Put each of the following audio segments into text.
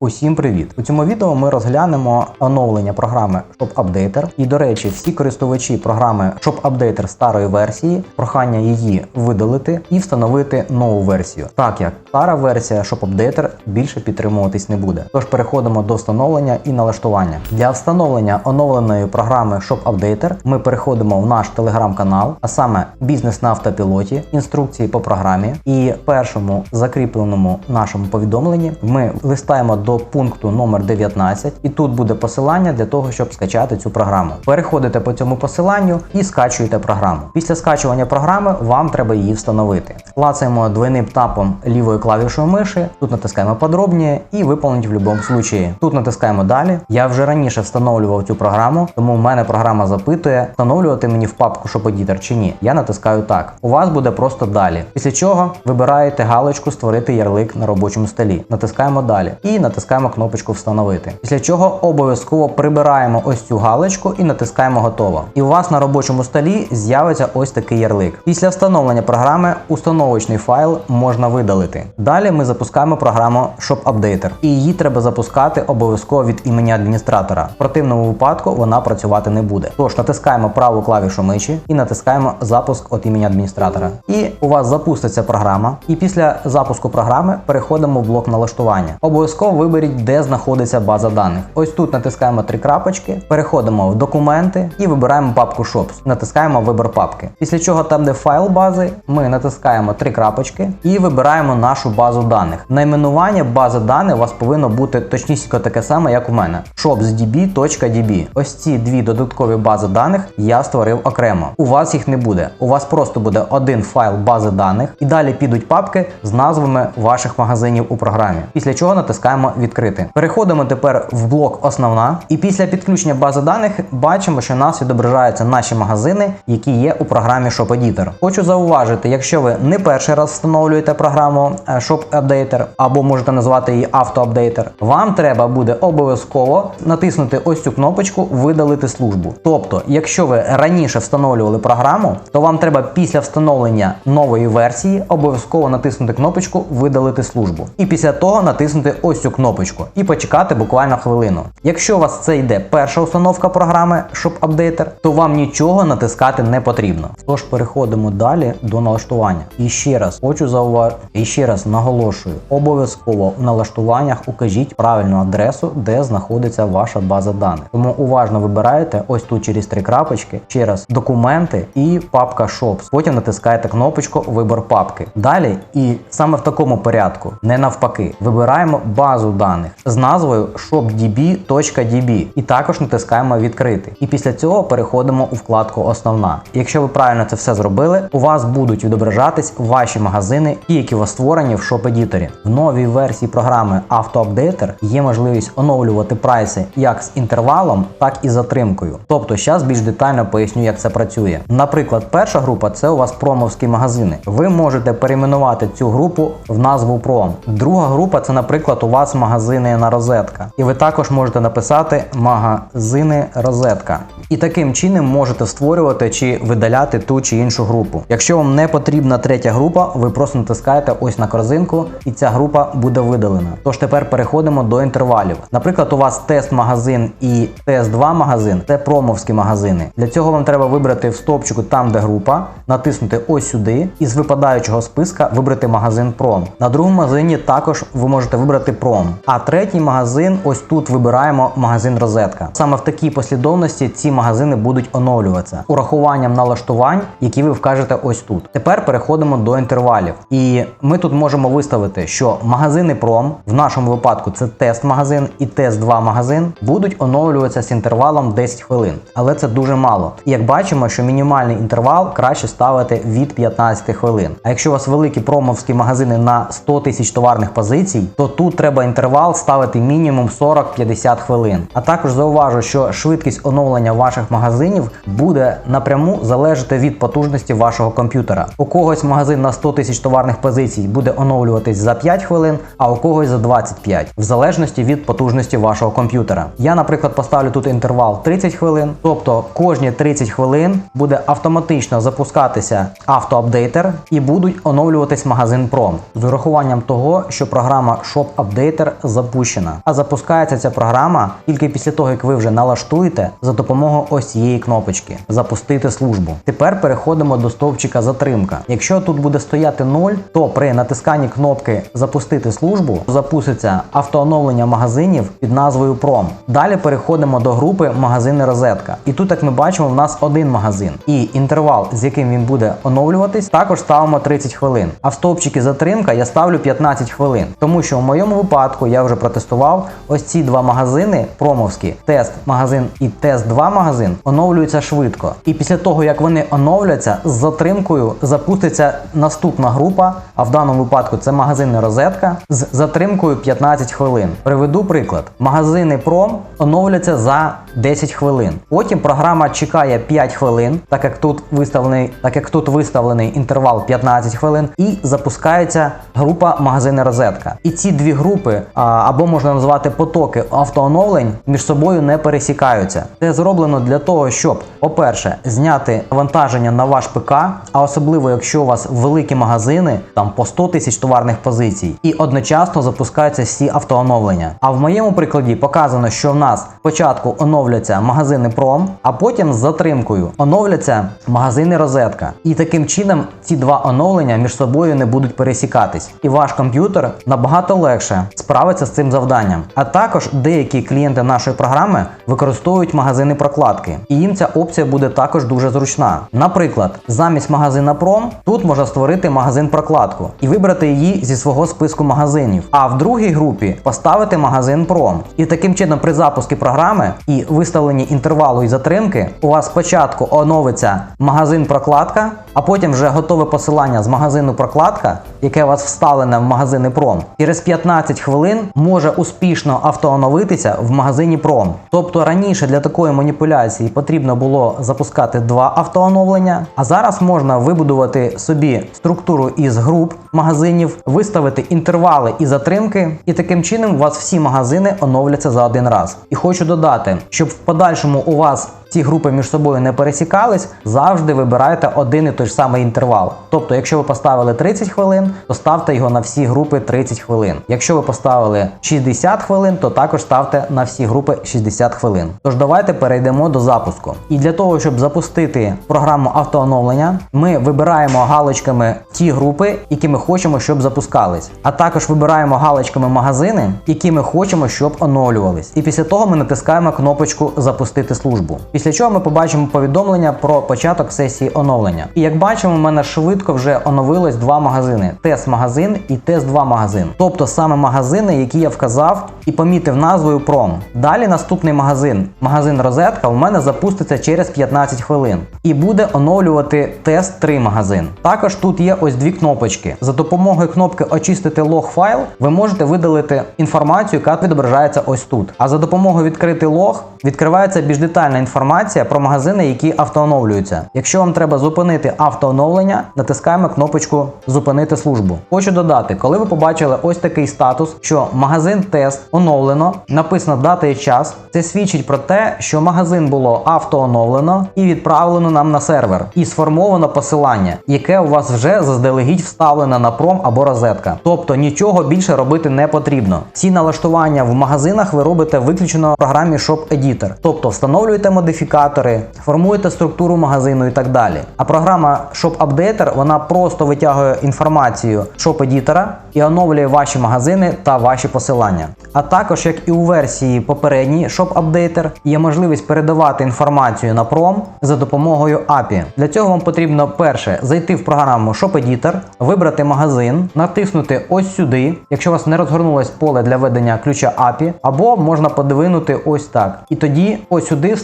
Усім привіт! У цьому відео ми розглянемо оновлення програми Shop Updater. І, до речі, всі користувачі програми Shop Updater старої версії, прохання її видалити і встановити нову версію, так як стара версія Shop Updater більше підтримуватись не буде. Тож переходимо до встановлення і налаштування. Для встановлення оновленої програми Shop Updater ми переходимо в наш телеграм-канал, а саме бізнес на автопілоті, інструкції по програмі. І першому закріпленому нашому повідомленні ми листаємо до пункту номер 19, і тут буде посилання для того, щоб скачати цю програму. Переходите по цьому посиланню і скачуєте програму. Після скачування програми вам треба її встановити. Клацаємо двойним тапом лівої клавішою миші, тут натискаємо подробніше і виповнить в будь-якому случаї. Тут натискаємо далі. Я вже раніше встановлював цю програму, тому в мене програма запитує, встановлювати мені в папку Shop чи ні. Я натискаю так. У вас буде просто далі. Після чого вибираєте галочку Створити ярлик на робочому столі. Натискаємо далі і натискаємо кнопочку Встановити. Після чого обов'язково прибираємо ось цю галочку і натискаємо Готово. І у вас на робочому столі з'явиться ось такий ярлик. Після встановлення програми установочний файл можна видалити. Далі ми запускаємо програму Shop Updater. І її треба запускати обов'язково від імені адміністратора. В противному випадку вона працювати не буде. Тож натискаємо праву клавішу миші і натискаємо запуск від імені адміністратора. І у вас запуститься програма. І після запуску програми переходимо в блок налаштування. Обов'язково виберіть, де знаходиться база даних. Ось тут натискаємо три крапочки, переходимо в документи і вибираємо папку Shops. Натискаємо вибір папки. Після чого там, де файл бази, ми натискаємо три крапочки і вибираємо нашу базу даних. Найменування бази даних у вас повинно бути точнісінько таке саме, як у мене. shopsdb.db. Ось ці дві додаткові бази даних я створив окремо. У вас їх не буде. У вас просто буде один файл бази даних, і далі підуть папки з назвами ваших магазинів у програмі. Після чого натискаємо відкрити. Переходимо тепер в блок Основна, і після підключення бази даних бачимо, що у нас відображаються наші магазини, які є у програмі Shop Editor. Хочу зауважити, якщо ви не перший раз встановлюєте програму е, Shop Updater або можете назвати її Updater, вам треба буде обов'язково натиснути ось цю кнопочку Видалити службу. Тобто, якщо ви раніше встановлювали програму, то вам треба після встановлення нової версії обов'язково натиснути кнопочку Видалити службу. І після того натиснути ось цю кнопочку і почекати буквально хвилину. Якщо у вас це йде перша установка програми Shop Updater, то вам нічого натискати не потрібно. Тож переходимо далі до налаштування. І ще раз хочу зауважити, і ще раз наголошую: обов'язково в налаштуваннях укажіть правильну адресу, де знаходиться ваша база даних. Тому уважно вибираєте ось тут через три крапочки, ще раз документи і папка Shops. Потім натискаєте кнопочку Вибор папки. Далі, і саме в такому порядку, не навпаки, вибираємо базу даних з назвою shopdb.db і також натискаємо відкрити. І після цього переходимо у вкладку Основна. Якщо ви правильно це все зробили, у вас будуть відображатись ваші магазини, ті, які у вас створені в Shop Editor. В новій версії програми Auto Updater є можливість оновлювати прайси як з інтервалом, так і з затримкою. Тобто, зараз більш детально поясню, як це працює. Наприклад, перша група це у вас промовські магазини. Ви можете перейменувати цю групу в назву Пром. Друга група це, наприклад, у вас магазини на розетка. І ви також можете написати магазини розетка. І таким чином можете створювати чи видаляти ту чи іншу групу. Якщо вам не потрібна третя група, ви просто натискаєте ось на корзинку, і ця група буде видалена. Тож тепер переходимо до інтервалів. Наприклад, у вас тест-магазин і тест-2 магазин це промовські магазини. Для цього вам треба вибрати в стопчику там, де група, натиснути ось сюди, і з випадаючого списка вибрати магазин Пром. На другому магазині також ви можете вибрати Пром. А третій магазин, ось тут вибираємо магазин Розетка. Саме в такій послідовності ці магазини будуть оновлюватися урахуванням налаштувань, які ви вкажете ось тут. Тепер переходимо до інтервалів. І ми тут можемо виставити, що магазини Пром в нашому випадку це тест-магазин і тест-2 магазин будуть оновлюватися з інтервалом 10 хвилин. Але це дуже мало. І як бачимо, що мінімальний інтервал краще ставити від 15 хвилин. А якщо у вас великі промовські магазини на 100 тисяч товарних позицій, то тут треба інтервал ставити мінімум 40-50 хвилин. А також зауважу, що швидкість оновлення ваших магазинів буде напряму залежати від потужності вашого комп'ютера. У когось магазин на 100 тисяч товарних позицій буде оновлюватись за 5 хвилин, а у когось за 25, в залежності від потужності вашого комп'ютера. Я, наприклад, поставлю тут інтервал 30 хвилин, тобто кожні 30 хвилин буде автоматично запускатися автоапдейтер і будуть оновлюватись магазин Prom з урахуванням того, що програма Shop Updater Updater запущена. А запускається ця програма тільки після того, як ви вже налаштуєте за допомогою ось цієї кнопочки Запустити службу. Тепер переходимо до стовпчика затримка. Якщо тут буде стояти 0, то при натисканні кнопки Запустити службу запуститься автооновлення магазинів під назвою Prom. Далі переходимо до групи магазини розетка. І тут, як ми бачимо, в нас один магазин. І інтервал, з яким він буде оновлюватись, також ставимо 30 хвилин. А в стовпчики затримка я ставлю 15 хвилин. Тому що в моєму випадку я вже протестував ось ці два магазини промовські, тест магазин і тест 2 магазин оновлюються швидко. І після того, як вони оновляться, з затримкою запуститься наступна група, а в даному випадку це магазини розетка з затримкою 15 хвилин. Приведу приклад: магазини Пром оновляться за 10 хвилин. Потім програма чекає 5 хвилин, так як тут виставлений, так як тут виставлений інтервал 15 хвилин, і запускається група магазини розетка. І ці дві групи, або можна назвати потоки автооновлень, між собою не пересікаються. Це зроблено для того, щоб, по-перше, зняти навантаження на ваш ПК, а особливо якщо у вас великі магазини, там по 100 тисяч товарних позицій, і одночасно запускаються всі автооновлення. А в моєму прикладі показано, що в нас спочатку оновляться магазини Пром, а потім з затримкою оновляться магазини Розетка. І таким чином ці два оновлення між собою не будуть пересікатись. І ваш комп'ютер набагато легше справиться з цим завданням. А також деякі клієнти нашої програми використовують магазини прокладки, і їм ця опція буде також дуже зручна. Наприклад, замість магазина Пром тут можна створити магазин прокладку і вибрати її зі свого списку магазинів. А в другій групі поставити магазин Пром. І таким чином, при запуску програми і виставленні інтервалу і затримки, у вас спочатку оновиться магазин прокладка, а потім вже готове посилання з магазину прокладка, яке у вас вставлене в магазини Пром. Через 15 хвилин може успішно автооновитися в магазині Пром. Тобто раніше для такої маніпуляції потрібно було запускати два автооновлення, а зараз можна вибудувати собі структуру із груп магазинів, виставити інтервали і затримки, і таким чином у вас всі магазини оновляться за один раз. І хочу додати, щоб в подальшому у вас ці групи між собою не пересікались, завжди вибирайте один і той ж самий інтервал. Тобто, якщо ви поставили 30 хвилин, то ставте його на всі групи 30 хвилин. Якщо ви поставили 60 хвилин, то також ставте на всі групи 60 хвилин. Тож давайте перейдемо до запуску. І для того, щоб запустити програму автооновлення, ми вибираємо галочками ті групи, які ми хочемо, щоб запускались. А також вибираємо галочками магазини, які ми хочемо, щоб оновлювались. І після того ми натискаємо кнопочку Запустити службу. Після чого ми побачимо повідомлення про початок сесії оновлення. І як бачимо, в мене швидко вже оновилось два магазини: тест-магазин і тест-2 магазин. Тобто саме магазини, які я вказав і помітив назвою Пром. Далі наступний магазин, магазин Розетка, у мене запуститься через 15 хвилин і буде оновлювати тест 3 магазин. Також тут є ось дві кнопочки. За допомогою кнопки Очистити лог файл ви можете видалити інформацію, яка відображається ось тут. А за допомогою відкрити лог відкривається більш детальна інформація про магазини, які автооновлюються. Якщо вам треба зупинити автооновлення, натискаємо кнопочку Зупинити службу. Хочу додати, коли ви побачили ось такий статус, що магазин тест оновлено, написано дата і час. Це свідчить про те, що магазин було автооновлено і відправлено нам на сервер, і сформовано посилання, яке у вас вже заздалегідь вставлено на пром або розетка. Тобто нічого більше робити не потрібно. Ці налаштування в магазинах ви робите виключно в програмі Shop Editor. Тобто встановлюєте модифікатори, формуєте структуру магазину і так далі. А програма Shop Updater вона просто витягує інформацію Shop Editor і оновлює ваші магазини та ваші посилання. А також, як і у версії попередній Shop Updater, є можливість передавати інформацію на пром за допомогою API. Для цього вам потрібно перше зайти в програму Shop Editor, вибрати магазин, натиснути ось сюди, якщо у вас не розгорнулось поле для введення ключа API, або можна подвинути ось так. І тоді ось сюди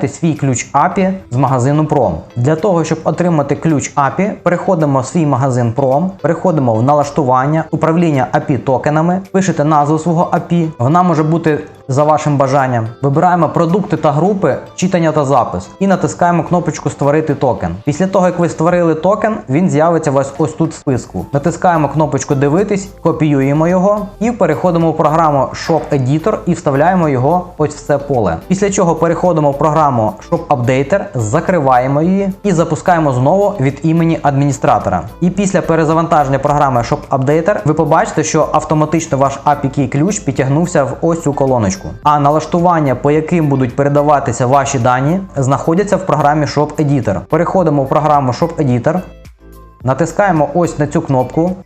вставляєте свій ключ API з магазину Prom. Для того, щоб отримати ключ API, переходимо в свій магазин Prom, переходимо в налаштування, управління API токенами, пишете назву свого API. Вона може бути за вашим бажанням. Вибираємо продукти та групи, читання та запис і натискаємо кнопочку Створити токен. Після того, як ви створили токен, він з'явиться у вас ось тут в списку. Натискаємо кнопочку Дивитись, копіюємо його і переходимо в програму Shop Editor і вставляємо його ось в це поле. Після чого переходимо в програму Shop Updater, закриваємо її і запускаємо знову від імені адміністратора. І після перезавантаження програми Shop Updater ви побачите, що автоматично ваш API-ключ підтягнувся в ось цю колоночку. А налаштування, по яким будуть передаватися ваші дані, знаходяться в програмі Shop Editor. Переходимо в програму Shop Editor, натискаємо ось на цю кнопку.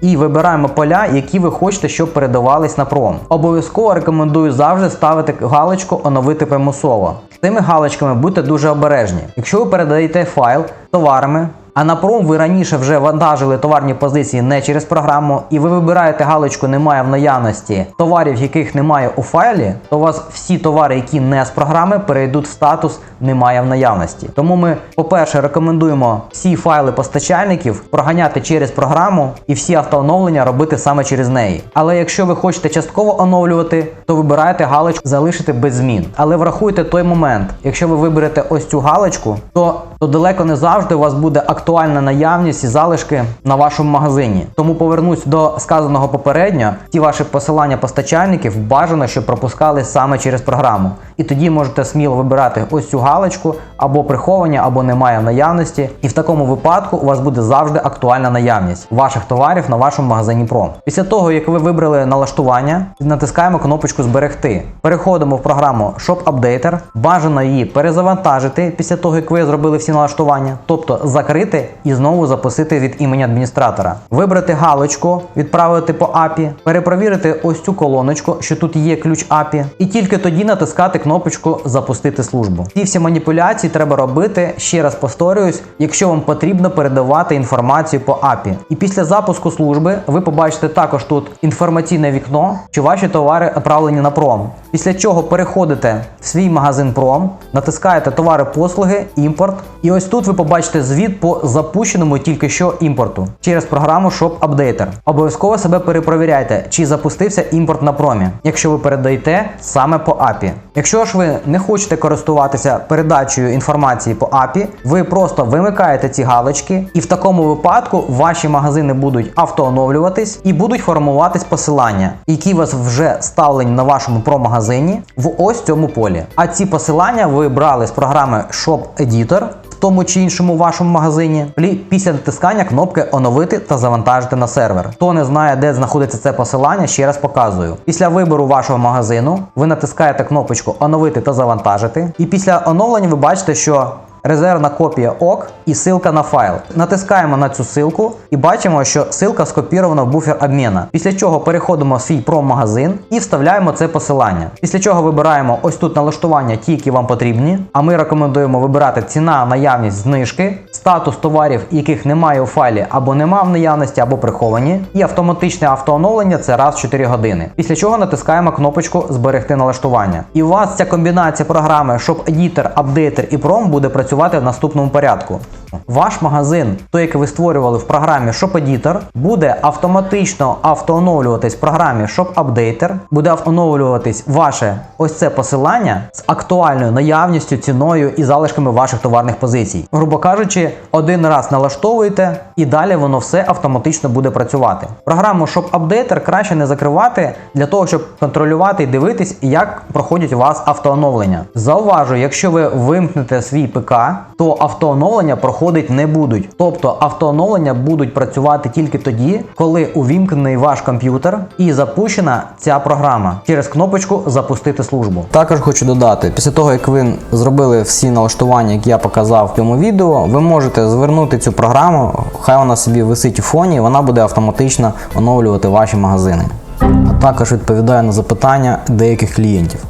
І вибираємо поля, які ви хочете, щоб передавались на пром. Обов'язково рекомендую завжди ставити галочку оновити примусово. З цими галочками будьте дуже обережні. Якщо ви передаєте файл товарами, а на пром ви раніше вже вантажили товарні позиції не через програму, і ви вибираєте галочку Немає в наявності товарів, яких немає у файлі, то у вас всі товари, які не з програми, перейдуть в статус Немає в наявності. Тому ми, по-перше, рекомендуємо всі файли постачальників проганяти через програму і всі автооновлення робити саме через неї. Але якщо ви хочете частково оновлювати, то вибираєте галочку Залишити без змін. Але врахуйте той момент, якщо ви виберете ось цю галочку, то, то далеко не завжди у вас буде актуальна наявність і залишки на вашому магазині. Тому повернусь до сказаного попередньо. Ті ваші посилання постачальників бажано, щоб пропускали саме через програму. І тоді можете сміло вибирати ось цю галочку або приховання, або немає в наявності. І в такому випадку у вас буде завжди актуальна наявність ваших товарів на вашому магазині Pro. Після того, як ви вибрали налаштування, натискаємо кнопочку Зберегти. Переходимо в програму Shop Updater. Бажано її перезавантажити після того, як ви зробили всі налаштування, тобто закрити і знову запустити від імені адміністратора. Вибрати галочку, відправити по API, перепровірити ось цю колоночку, що тут є ключ API, і тільки тоді натискати кнопочку Запустити службу. Ці всі маніпуляції треба робити, ще раз повторююсь, якщо вам потрібно передавати інформацію по API. І після запуску служби ви побачите також тут інформаційне вікно, що ваші товари відправлені на пром. Після чого переходите в свій магазин Пром, натискаєте товари послуги, імпорт, і ось тут ви побачите звіт по запущеному тільки що імпорту через програму Shop Updater. Обов'язково себе перепровіряйте, чи запустився імпорт на промі, якщо ви передаєте саме по API. Якщо ж ви не хочете користуватися передачею інформації по API, ви просто вимикаєте ці галочки, і в такому випадку ваші магазини будуть автооновлюватись і будуть формуватись посилання, які у вас вже ставлені на вашому про-магазині в ось цьому полі. А ці посилання ви брали з програми Shop Editor тому чи іншому вашому магазині після натискання кнопки оновити та завантажити на сервер. Хто не знає, де знаходиться це посилання, ще раз показую. Після вибору вашого магазину ви натискаєте кнопочку оновити та завантажити, і після оновлення ви бачите, що Резервна копія ок і ссылка на файл. Натискаємо на цю ссылку і бачимо, що ссылка скопірована в буфер обміна. Після чого переходимо в свій промагазин і вставляємо це посилання. Після чого вибираємо ось тут налаштування, ті, які вам потрібні. А ми рекомендуємо вибирати ціна, наявність знижки, статус товарів, яких немає у файлі або нема в наявності, або приховані. І автоматичне автооновлення це раз в 4 години. Після чого натискаємо кнопочку Зберегти налаштування. І у вас ця комбінація програми Shop Editor, Updater і Prom буде працювати в наступному порядку. Ваш магазин, той, який ви створювали в програмі Shop Editor, буде автоматично автооновлюватись в програмі Shop Updater, буде оновлюватись ваше ось це посилання з актуальною наявністю, ціною і залишками ваших товарних позицій. Грубо кажучи, один раз налаштовуєте і далі воно все автоматично буде працювати. Програму Shop Updater краще не закривати для того, щоб контролювати і дивитись, як проходять у вас автооновлення. Зауважу, якщо ви вимкнете свій ПК, то автооновлення проходить не будуть. Тобто автооновлення будуть працювати тільки тоді, коли увімкнений ваш комп'ютер і запущена ця програма через кнопочку Запустити службу. Також хочу додати, після того як ви зробили всі налаштування, які я показав в цьому відео, ви можете звернути цю програму, хай вона собі висить у фоні, вона буде автоматично оновлювати ваші магазини. А також відповідаю на запитання деяких клієнтів.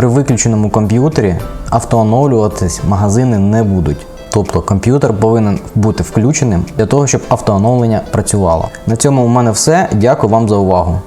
При виключеному комп'ютері автооновлюватись магазини не будуть. Тобто комп'ютер повинен бути включеним для того, щоб автооновлення працювало. На цьому у мене все. Дякую вам за увагу.